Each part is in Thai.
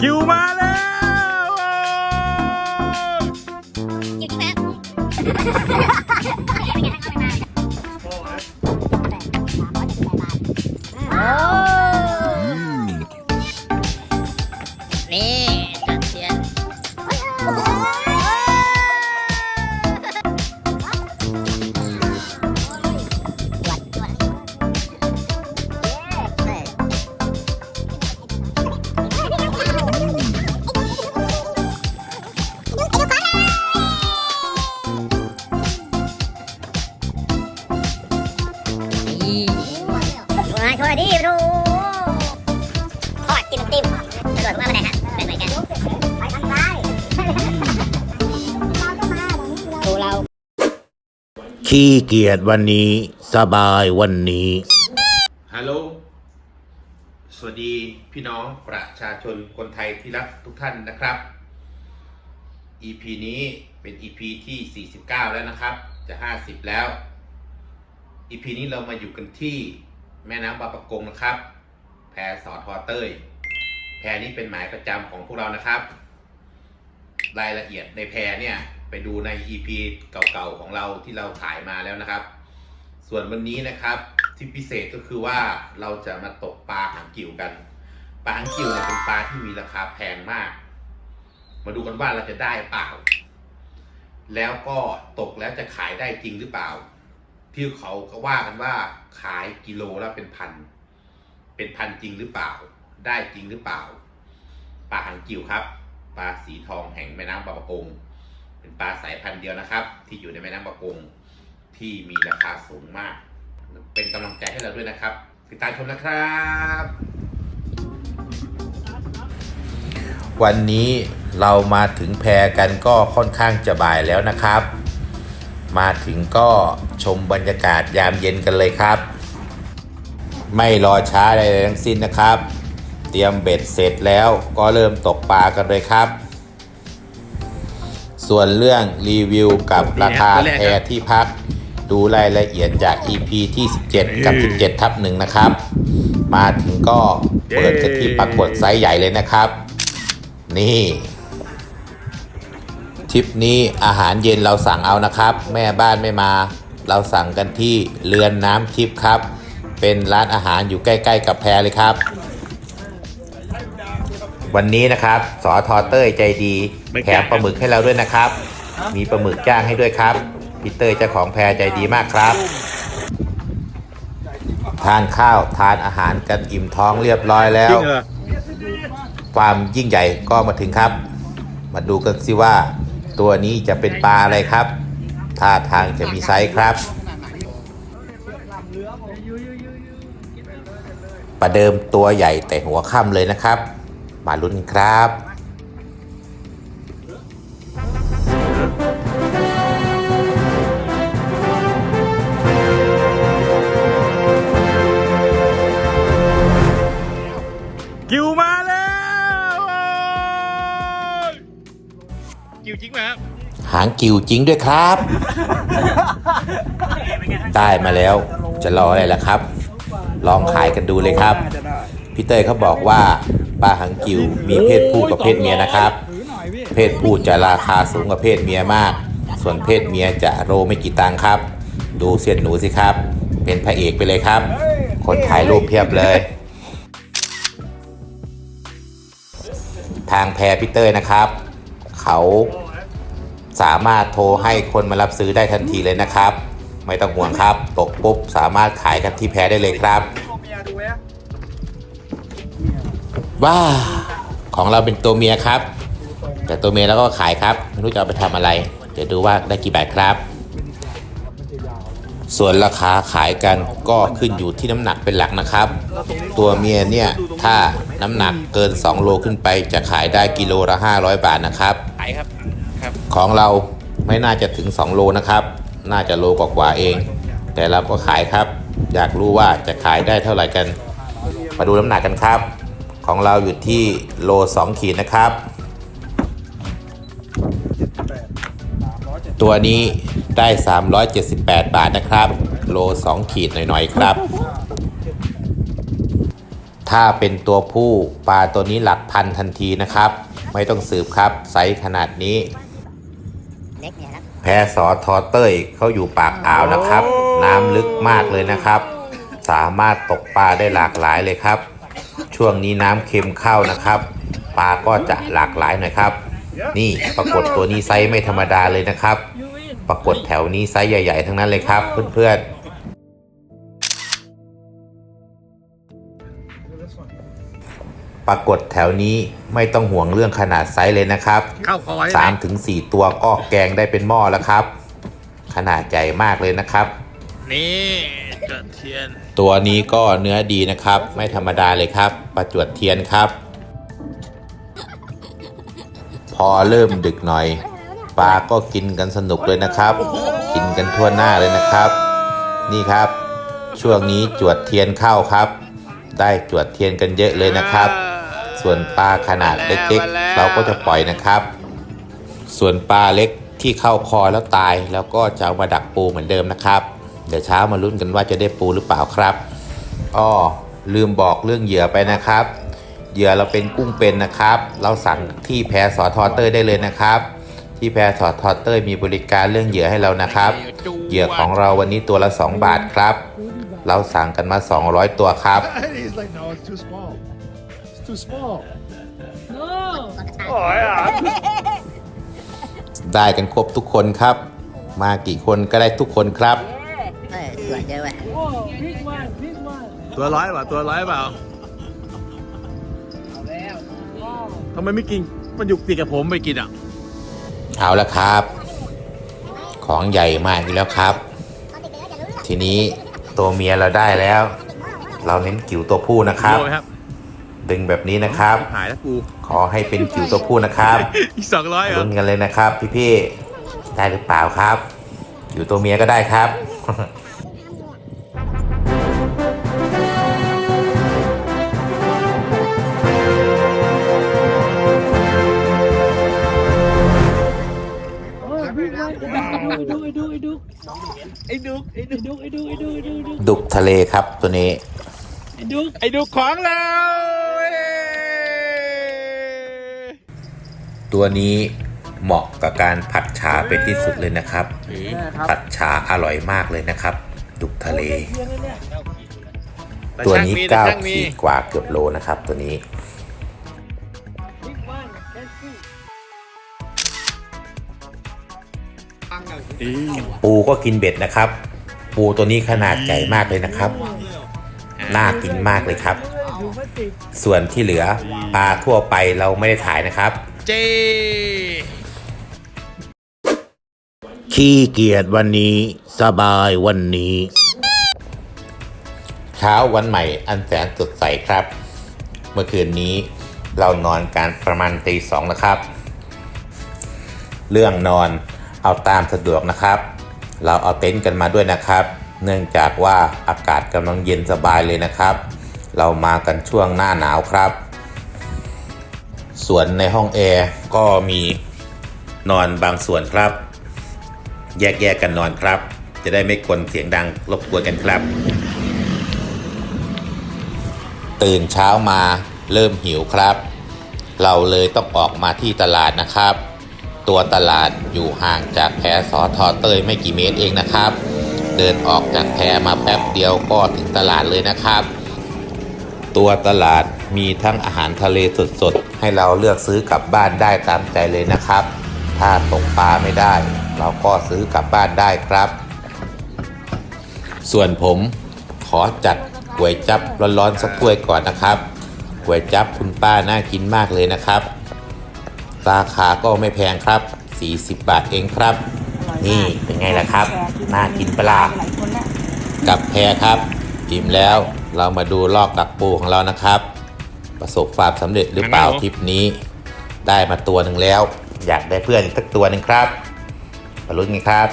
คิวมาแล้วกินแป๊บโอ้ มาช่วยดิดูทอดจิ้มจิ้มกระโดดมาไม่ได้ฮะเป็นเหมือนกันไปทางซ้ายดูเรา ขี้เกียจวันนี้ สบายวันนี้ ฮัลโหล สวัสดีพี่น้องประชาชนคนไทยที่รักทุกท่านนะครับ EP นี้เป็น EP ที่ 49 แล้วนะครับ จะ 50 แล้ว EP นี้เรามาอยู่กันที่ แม่น้ำบางปะกงนะครับ แพสอทอเต้ย แพนี้เป็นหมายประจำของพวกเรานะครับ รายละเอียดในแพเนี่ยไปดูใน EP เก่าๆของเราที่เราถ่ายมาแล้วนะครับ ส่วนวันนี้นะครับที่พิเศษก็คือว่าเราจะมาตกปลาหางกิ่วกัน ปลาหางกิ่วเนี่ยเป็นปลาที่มีราคาแพงมาก มาดูกันว่าเราจะได้เปล่า แล้วก็ตกแล้วจะขายได้จริงหรือเปล่า ที่เขาก็ว่ากันว่าขายกิโลละเป็นพัน เป็นพันจริงหรือเปล่า ได้จริงหรือเปล่า ปลาหางกิ่วครับ ปลาสีทองแห่งแม่น้ำบางประกง เป็นปลาสายพันธุ์เดียวนะครับ ที่อยู่ในแม่น้ำบางประกงที่มีราคาสูงมาก เป็นกำลังใจให้เราด้วยนะครับ ติดตามชมนะครับ วันนี้เรามาถึงแพรกันก็ค่อนข้างจะบ่ายแล้วนะครับ มาถึงก็ชมบรรยากาศยามเย็นกันเลยครับ ไม่รอช้าใดๆทั้งสิ้นนะครับ เตรียมเบ็ดเสร็จแล้วก็เริ่มตกปลากันเลยครับ ส่วนเรื่องรีวิวกับราคาแพรที่พัก ดูรายละเอียดจาก EP ที่ 17 กับ 17 ทับหนึ่งนะครับ มาถึงก็เปิดกันที่ปรากฏไซส์ใหญ่เลยนะครับ นี่ ทริปนี้อาหารเย็นเราสั่งเอานะครับ แม่บ้านไม่มา เราสั่งกันที่เรือนน้ำทิพย์ครับ เป็นร้านอาหารอยู่ใกล้ ๆ กับแพรเลยครับ วันนี้นะครับสอทอเต้ยใจดีแถมปลาหมึกให้เราด้วยนะครับ มีปลาหมึกย่างให้ด้วยครับพี่เต้ยเจ้าของแพรใจดีมากครับ ทานข้าวทานอาหารกันอิ่มท้องเรียบร้อยแล้ว ความยิ่งใหญ่ก็มาถึงครับ มาดูกันสิว่า ตัวนี้จะเป็นปลาอะไรครับท่าทางจะมีไซส์ครับ ประเดิมตัวใหญ่แต่หัวค่ำเลยนะครับ มาลุ้นครับคิวมาางกิวจริงด้วยครับ ได้มาแล้วจะรออะไรล่ะครับ ลองขายกันดูเลยครับ พี่เต้ยเขาบอกว่าปลาหางกิวมีเพศผู้กับเพศเมียนะครับ เพศผู้จะราคาสูงกว่าเพศเมียมาก ส่วนเพศเมียจะโรไม่กี่ตังค์ครับ ดูเสียนหนูสิครับ เป็นพระเอกไปเลยครับ คนถ่ายรูปเพียบเลย ทางแพรพี่เต้ยนะครับ เขา สามารถโทรให้คนมารับซื้อได้ทันทีเลยนะครับ ไม่ต้องห่วงครับ ตกปุ๊บสามารถขายกันที่แพรได้เลยครับว้าของเราเป็นตัวเมียครับ แต่ตัวเมียเราก็ขายครับไม่รู้จะเอาไปทำอะไร เดี๋ยวดูว่าได้กี่บาทครับ ส่วนราคาขายกันก็ขึ้นอยู่ที่น้ำหนักเป็นหลักนะครับ ตัวเมียเนี่ย ถ้าน้ำหนักเกิน 2 โลขึ้นไปจะขายได้กิโลละ500 บาทนะครับ ขายครับ ของเราไม่น่าจะถึง 2 โลนะครับ น่าจะโลกว่าเอง แต่เราก็ขายครับ อยากรู้ว่าจะขายได้เท่าไหร่กัน มาดูน้ำหนักกันครับ ของเราอยู่ที่โล 2 ขีดนะครับ ตัวนี้ได้ 378 บาทนะครับ โล 2 ขีดหน่อยๆครับ ถ้าเป็นตัวผู้ปลาตัวนี้หลักพันทันทีนะครับ ไม่ต้องสืบครับ ไซส์ขนาดนี้ เล็กเนี่ยครับ แพสอทอเต้ยเขาอยู่ปากอ่าวนะครับ น้ำลึกมากเลยนะครับ สามารถตกปลาได้หลากหลายเลยครับ ช่วงนี้น้ำเค็มเข้านะครับ ปลาก็จะหลากหลายหน่อยครับ นี่ปรากฏตัวนี้ไซส์ไม่ธรรมดาเลยนะครับ ปรากฏแถวนี้ไซส์ใหญ่ ๆ ทั้งนั้นเลยครับ เพื่อนๆ ปรากฏแถวนี้ไม่ต้องห่วงเรื่องขนาดไซส์เลยนะครับเข้าคอยสามถึงสี่ตัวก็แกงได้เป็นหม้อแล้วครับ ขนาดใหญ่มากเลยนะครับ นี่จดเทียน ตัวนี้ก็เนื้อดีนะครับ ไม่ธรรมดาเลยครับ ประจวดเทียนครับ พอเริ่มดึกหน่อยปลาก็กินกันสนุกเลยนะครับ กินกันทั่วหน้าเลยนะครับ นี่ครับ ช่วงนี้จวดเทียนเข้าครับ ได้จวดเทียนกันเยอะเลยนะครับ ส่วนปลาขนาดเล็กๆ เราก็จะปล่อยนะครับ ส่วนปลาเล็กที่เข้าคอแล้วตายแล้วก็จะเอามาดักปูเหมือนเดิมนะครับ เดี๋ยวเช้ามาลุ้นกันว่าจะได้ปูหรือเปล่าครับอ้อลืมบอกเรื่องเหยื่อไปนะครับ เหยื่อเราเป็นกุ้งเป็นนะครับ เราสั่งที่แพรสอทอเตอร์ได้เลยนะครับ ที่แพรสอทอเตอร์มีบริการเรื่องเหยื่อให้เรานะครับ เหยื่อของเราวันนี้ตัวละ 2 บาทครับ เราสั่งกันมา 200 ตัวครับ too small. It's too small. ได้กันครบทุกคนครับ มากี่คนก็ได้ทุกคนครับ เออสวยเยอะเว้ยตัวร้อยเปล่าตัวร้อยเปล่าทำไมไม่กิน มันอยู่ติดกับผมไปกินอะ เอาละครับ ของใหญ่มากอีกแล้วครับ ทีนี้ตัวเมียเราได้แล้ว เราเน้นกิ่วตัวผู้นะครับ โดยครับ ดึงแบบนี้นะครับ หายแล้วกูขอให้เป็นกิ่วตัวผู้นะครับอีกสองร้อยเหรอลุ้นกันเลยนะครับ พี่ๆได้หรือเปล่าครับ อยู่ตัวเมียก็ได้ครับดุกทะเลครับตัวนี้ ไอ้ดูของเรา ตัวนี้เหมาะกับการผัดฉาเป็นที่สุดเลยนะครับ ผัดฉาอร่อยมากเลยนะครับ ดุกทะเล ตัวนี้แต่ช่าง9มีขีดกว่าเกือบโลนะครับ ตัวนี้ปูก็กินเบ็ดนะครับ ปูตัวนี้ขนาดใหญ่มากเลยนะครับ น่ากินมากเลยครับ ส่วนที่เหลือปลาทั่วไปเราไม่ได้ถ่ายนะครับ เจ ขี้เกียจวันนี้สบายวันนี้ เช้าวันใหม่อันแสนสดใสครับ เมื่อคืนนี้เรานอนกันประมาณตีสองนะครับ เรื่องนอนเอาตามสะดวกนะครับ เราเอาเต็นท์กันมาด้วยนะครับ เนื่องจากว่าอากาศกำลังเย็นสบายเลยนะครับ เรามากันช่วงหน้าหนาวครับ ส่วนในห้องแอร์ก็มีนอนบางส่วนครับ แยกๆกันนอนครับ จะได้ไม่กวนเสียงดังรบกวนกันครับ ตื่นเช้ามาเริ่มหิวครับ เราเลยต้องออกมาที่ตลาดนะครับ ตัวตลาดอยู่ห่างจากแพสอทอเตยไม่กี่เมตรเองนะครับ เดินออกจากแพมาแป๊บเดียวก็ถึงตลาดเลยนะครับ ตัวตลาด มีทั้งอาหารทะเลสดๆ ให้เราเลือกซื้อกลับบ้านได้ตามใจเลยนะครับ ถ้าตกปลาไม่ได้ เราก็ซื้อกลับบ้านได้ครับ ส่วนผมขอจัดก๋วยจับร้อนๆสักถ้วยก่อนนะครับก๋วยจับคุณป้าน่ากินมากเลยนะครับ ราคาก็ไม่แพงครับ 40 บาทเองครับ นี่เป็นไงล่ะครับ น่ากินปลากับแพรครับอิ่มแล้วเรามาดูลอกดักปูของเรานะครับ ประสบความสำเร็จหรือเปล่าทริปนี้ ได้มาตัวหนึ่งแล้ว อยากได้เพื่อนอีกสักตัวหนึ่งครับมาลุ้นกันครับ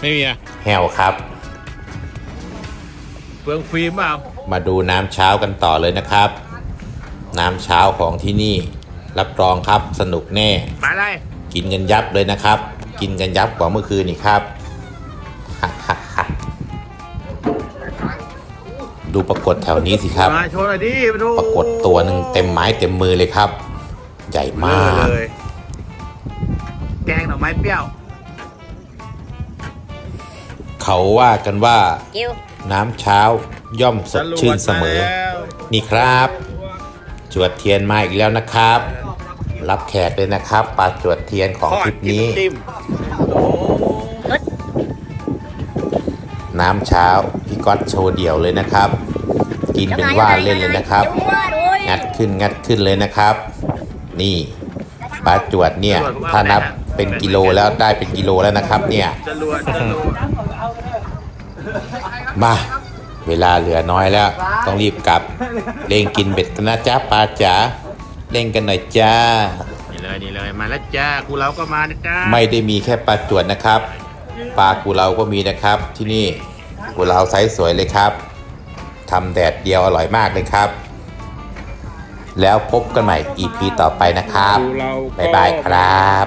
ไม่มีอะแฮวครับเปลืองฟิล์มเปล่ามาดูน้ำเช้ากันต่อเลยนะครับ น้ำเช้าของที่นี่ รับรองครับสนุกแน่ปลาอะไรกินกันยับเลยนะครับ กินกันยับกว่าเมื่อคืนอีกครับ ดูปรากฏแถวนี้สิครับ มาโชว์หน่อยดิไปดูปรากฏตัวหนึ่งเต็มไม้เต็มมือเลยครับ ใหญ่มาก เลยแกงหน่อไม้เปรี้ยว เขาว่ากันว่าคิวน้ำเช้าย่อมสดชื่นเสมอ นี่ครับ จวดเทียนมาอีกแล้วนะครับ รับแขกเลยนะครับปลาจวดเทียนของทริปนี้ จิ้ม น้ำเช้าพี่ก๊อตโชว์เดี่ยวเลยนะครับ กินเป็นว่าเล่นเลยนะครับ งัดขึ้นงัดขึ้นเลยนะครับ นี่ปลาจวดเนี่ยถ้านับเป็นกิโลแล้วได้เป็นกิโลแล้วนะครับ เนี่ยจรวดจรวดมาเวลาเหลือน้อยแล้ว ต้องรีบกลับเร่งกินเบ็ดกันนะจ๊ะปลาจ๋าเร่งกันหน่อยจ้านี่เลยนี่เลยมาแล้วจ้ากูเราก็มานะจ้าไม่ได้มีแค่ปลาจวดนะครับ ปลากูเราก็มีนะครับ ที่นี่กูเราไซส์สวยเลยครับทำแดดเดียวอร่อยมากเลยครับ แล้วพบกันใหม่ EP ต่อไปนะครับ บ๊ายบายครับ